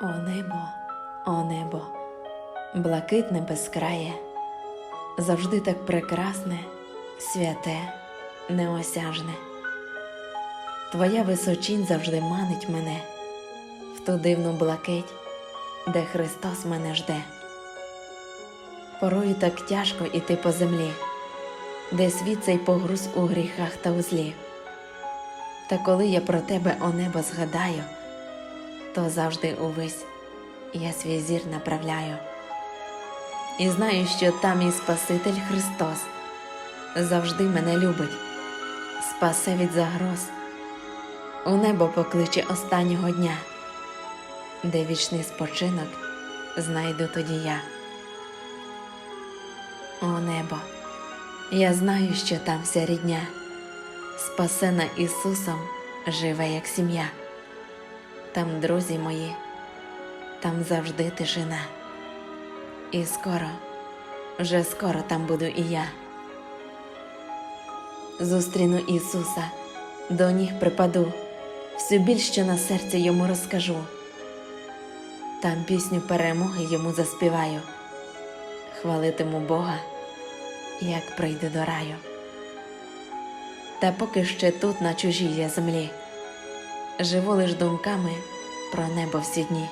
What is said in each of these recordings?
О небо, о небо, блакитне безкрає, завжди так прекрасне, святе, неосяжне. Твоя височінь завжди манить мене в ту дивну блакить, де Христос мене жде. Порою так тяжко іти по землі, де світ цей погруз у гріхах та у злі. Та коли я про тебе, о небо, згадаю, то завжди увесь. Я свій зір направляю. І знаю, що там і Спаситель Христос. Завжди мене любить, спасе від загроз, у небо покличе останнього дня, де вічний спочинок знайду тоді я. О небо, я знаю, що там вся рідня, спасена Ісусом живе як сім'я. Там друзі мої, там завжди тишина. І скоро, вже скоро там буду і я. Зустріну Ісуса, до ніг припаду, всю біль, що на серці йому розкажу. Там пісню перемоги йому заспіваю, хвалитиму Бога, як прийду до раю. Та поки ще тут, на чужій я землі, живу лиш думками про небо всі дні.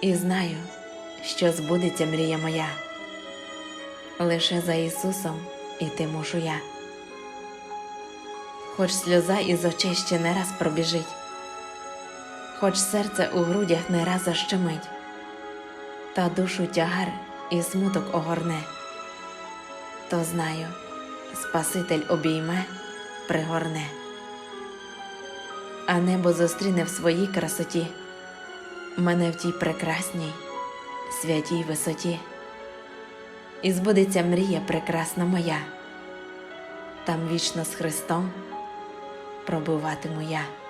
І знаю, що збудеться мрія моя. Лише за Ісусом іти мушу я. Хоч сльоза із очей ще не раз пробіжить, хоч серце у грудях не раз защемить, та душу тягар і смуток огорне, то знаю, Спаситель обійме, пригорне, а небо зустріне в своїй красоті. Мене в тій прекрасній, святій висоті, і збудеться мрія прекрасна моя, там вічно з Христом пробуватиму я.